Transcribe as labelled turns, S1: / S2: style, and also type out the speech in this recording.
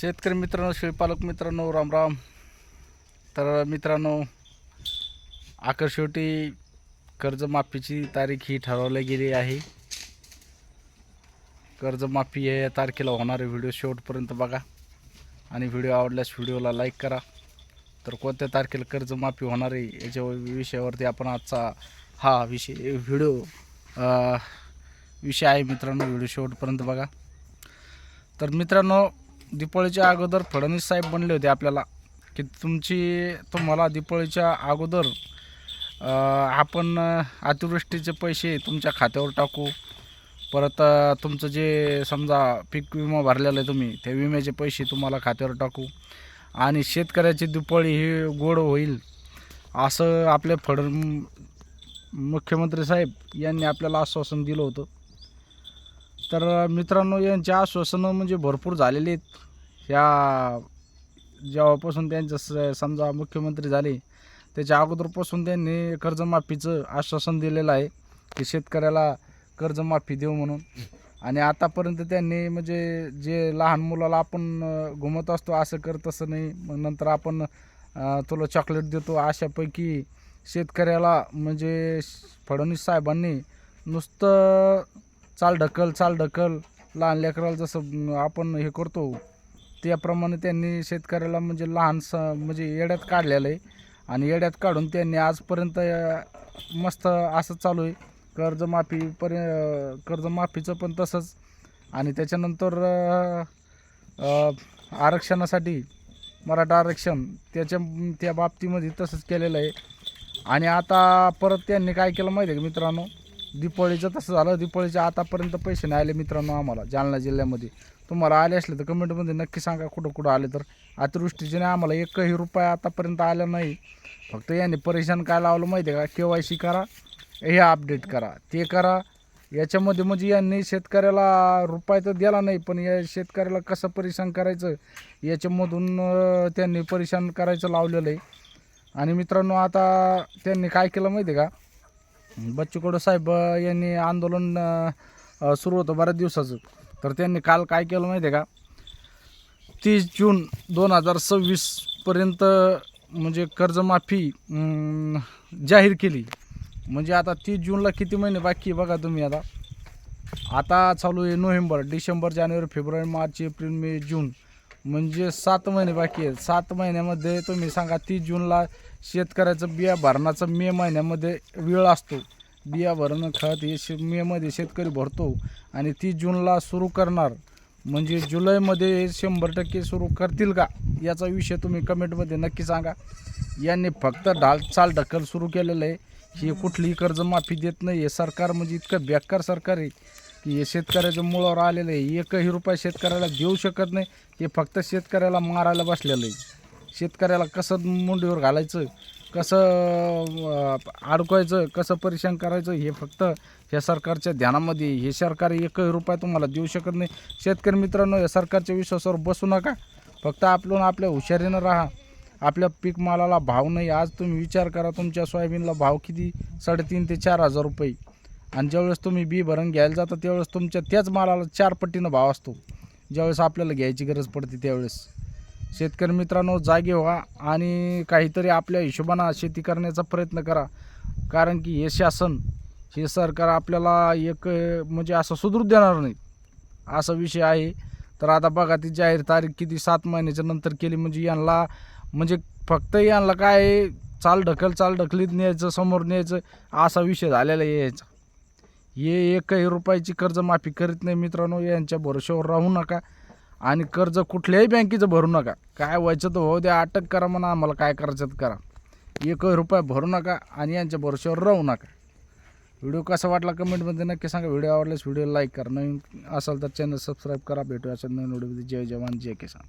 S1: शेतकरी मित्रांनो शेळीपालक मित्रांनो रामराम. तर मित्रांनो आकर शेवटी कर्जमाफीची तारीख ही ठरवली गेली आहे. कर्जमाफी हे या तारखेला होणारे व्हिडिओ शेवटपर्यंत बघा. आणि व्हिडिओ आवडल्यास व्हिडिओला लाईक करा. तर कोणत्या तारखेला कर्जमाफी होणार आहे याच्या विषयावरती आपण आजचा हा विषय व्हिडिओ विषय आहे मित्रांनो व्हिडिओ शेवटपर्यंत बघा. तर मित्रांनो दिपाळीच्या अगोदर फडणवीस साहेब बनले होते आपल्याला. की तुमची तुम्हाला दिपाळीच्या अगोदर आपण अतिवृष्टीचे पैसे तुमच्या खात्यावर टाकू. परत तुमचं जे समजा पीक विमा भरलेला आहे तुम्ही त्या विम्याचे पैसे तुम्हाला खात्यावर टाकू. आणि शेतकऱ्याची दिपाळी ही गोड होईल असं आपले फड मुख्यमंत्री साहेब यांनी आपल्याला आश्वासन दिलं होतं. तर मित्रांनो यांचे आश्वासनं म्हणजे भरपूर झालेले आहेत. ह्या जेव्हापासून त्यांचं स समजा मुख्यमंत्री झाले त्याच्या अगोदरपासून त्यांनी कर्जमाफीचं आश्वासन दिलेलं आहे की शेतकऱ्याला कर्जमाफी देऊ म्हणून. आणि आतापर्यंत त्यांनी म्हणजे जे लहान मुलाला आपण घुमत असतो असं कर तसं नाही. मग नंतर आपण तुला चॉकलेट देतो अशापैकी शेतकऱ्याला म्हणजे फडणवीस साहेबांनी नुसतं चाल ढकल चाल ढकल. लहान लेकराला जसं आपण हे करतो त्याप्रमाणे त्यांनी शेतकऱ्याला म्हणजे लहान स म्हणजे येड्यात काढलेलं आहे. आणि येड्यात काढून त्यांनी आजपर्यंत मस्त असं चालू आहे. कर्जमाफी पर कर्जमाफीचं पण तसंच. आणि त्याच्यानंतर आरक्षणासाठी मराठा आरक्षण त्याच्या त्या बाबतीमध्ये तसंच केलेलं आहे. आणि आता परत त्यांनी काय केलं माहिती आहे का मित्रांनो? दिपाळीचं तसं झालं. दिपाळीच्या आतापर्यंत पैसे नाही आले मित्रांनो आम्हाला जालना जिल्ह्यामध्ये. तुम्हाला आले असले तर कमेंटमध्ये नक्की सांगा कुठं कुठं आले तर. अतिवृष्टीचे नाही आम्हाला एकही रुपया आतापर्यंत आला नाही. फक्त यांनी परेशान काय लावलं माहिती आहे का? के वाय सी करा हे अपडेट करा. ते करा. याच्यामध्ये म्हणजे यांनी शेतकऱ्याला रुपये तर दिला नाही पण या शेतकऱ्याला कसं परेशान करायचं? याच्यामधून त्यांनी परेशान करायचं लावलेलं आहे. आणि मित्रांनो आता त्यांनी काय केलं माहिती आहे का? बच्चू कडू साहेब यांनी आंदोलन सुरू होतं बऱ्याच दिवसाचं. तर त्यांनी काल काय केलं माहिती आहे का? तीस जून दोन हजार सव्वीसपर्यंत म्हणजे कर्जमाफी जाहीर केली. म्हणजे आता तीस जूनला किती महिने बाकी बघा तुम्ही आता. आता चालू आहे नोव्हेंबर डिसेंबर जानेवारी फेब्रुवारी मार्च एप्रिल मे जून. म्हणजे सात महिने बाकी आहेत. सात महिन्यामध्ये तुम्ही सांगा तीस जूनला शेतकऱ्याचं बिया भरणाचं मे महिन्यामध्ये वेळ असतो. बिया भरणं खत हे शे मेमध्ये शेतकरी भरतो आणि तीस जूनला सुरू करणार. म्हणजे जुलैमध्ये हे शंभर टक्के सुरू करतील का? याचा विषय तुम्ही कमेंटमध्ये नक्की सांगा. यांनी फक्त ढाल चाल ढकल सुरू केलेलं आहे. हे कुठलीही कर्जमाफी देत नाही. हे सरकार म्हणजे इतकं बेकार सरकार आहे. की हे शेतकऱ्याच्या मुळावर आलेलं आहे. एकही रुपया शेतकऱ्याला देऊ शकत नाही. हे फक्त शेतकऱ्याला मारायला बसलेलं आहे. शेतकऱ्याला कसं मुंडीवर घालायचं कसं अडकवायचं कसं परेशान करायचं हे फक्त ह्या सरकारच्या ध्यानामध्ये हे सरकार एकही रुपया तुम्हाला देऊ शकत नाही. शेतकरी मित्रांनो या सरकारच्या विश्वासावर बसू नका. फक्त आपण आपल्या हुशारीनं राहा. आपल्या पीक मालाला भाव नाही. आज तुम्ही विचार करा तुमच्या सोयाबीनला भाव किती? साडेतीन ते चार हजार रुपये. आणि ज्यावेळेस तुम्ही बी भरून घ्यायला जाता त्यावेळेस तुमच्या त्याच मालाला चार पट्टीनं भाव असतो. ज्यावेळेस आपल्याला घ्यायची गरज पडते त्यावेळेस. शेतकरी मित्रांनो जागे व्हा आणि काहीतरी आपल्या हिशोबानं शेती करण्याचा प्रयत्न करा. कारण की हे शासन हे सरकार आपल्याला एक म्हणजे असं सुदृढ देणार नाही. असा विषय आहे. तर आता बघा ती जाहीर तारीख किती सात महिन्याच्या नंतर केली म्हणजे यांना म्हणजे फक्त यांना काय चाल ढकल चाल ढकलीत न्यायचं समोर न्यायचं असा विषय झालेला आहे याचा. हे एकही रुपयाची कर्जमाफी करीत नाही मित्रांनो यांच्या भरोश्यावर राहू नका. आणि कर्ज कुठल्याही बँकेचं भरू नका. काय व्हायचं तर होऊ द्या अटक करा म्हणा आम्हाला काय करायचं करा. एकही रुपया भरू नका आणि यांच्या भरोश्यावर राहू नका. व्हिडिओ कसा वाटला कमेंटमध्ये नक्की सांगा. व्हिडिओ आवडल्यास व्हिडिओ लाईक करा. नवीन असाल तर चॅनल सबस्क्राईब करा. भेटूया अशा नवीन व्हिडिओमध्ये. जय जवान जय किसान.